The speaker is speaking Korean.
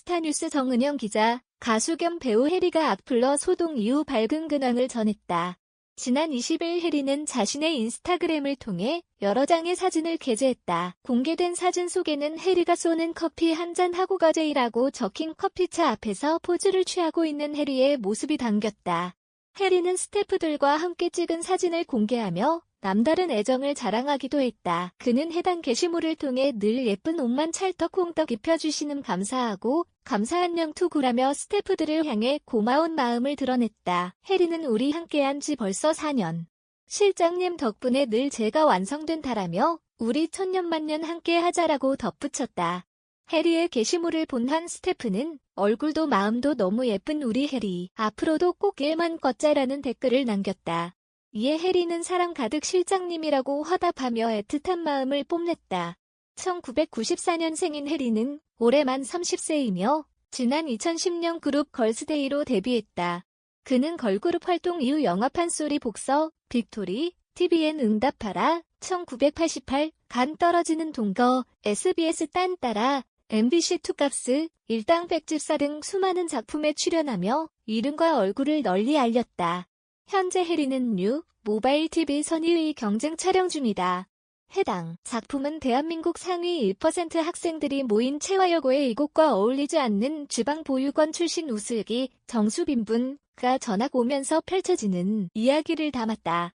스타뉴스 정은영 기자, 가수 겸 배우 해리가 악플러 소동 이후 밝은 근황을 전했다. 지난 20일 해리는 자신의 인스타그램을 통해 여러 장의 사진을 게재했다. 공개된 사진 속에는 해리가 쏘는 커피 한 잔 하고 가재이라고 적힌 커피차 앞에서 포즈를 취하고 있는 해리의 모습이 담겼다. 해리는 스태프들과 함께 찍은 사진을 공개하며 남다른 애정을 자랑하기도 했다. 그는 해당 게시물을 통해 늘 예쁜 옷만 찰떡콩떡 입혀주시는 감사하고 감사한 영투구라며 스태프들을 향해 고마운 마음을 드러냈다. 해리는 우리 함께한 지 벌써 4년. 실장님 덕분에 늘 제가 완성된 다라며 우리 천년만년 함께 하자라고 덧붙였다. 해리의 게시물을 본 한 스태프는 얼굴도 마음도 너무 예쁜 우리 해리. 앞으로도 꼭 일만 걷자라는 댓글을 남겼다. 이에 해리는 사랑 가득 실장님이라고 화답하며 애틋한 마음을 뽐냈다. 1994년생인 해리는 올해 만 30세이며 지난 2010년 그룹 걸스데이로 데뷔했다. 그는 걸그룹 활동 이후 영화판 소리 복서, 빅토리, TVN 응답하라, 1988, 간 떨어지는 동거, SBS 딴 따라, MBC 투값스, 일당 백집사 등 수많은 작품에 출연하며 이름과 얼굴을 널리 알렸다. 현재 해리는 뉴 모바일 TV 선의의 경쟁 촬영 중이다. 해당 작품은 대한민국 상위 1% 학생들이 모인 채화여고의 이곳과 어울리지 않는 주방 보육원 출신 우슬기 정수빈분가 전학 오면서 펼쳐지는 이야기를 담았다.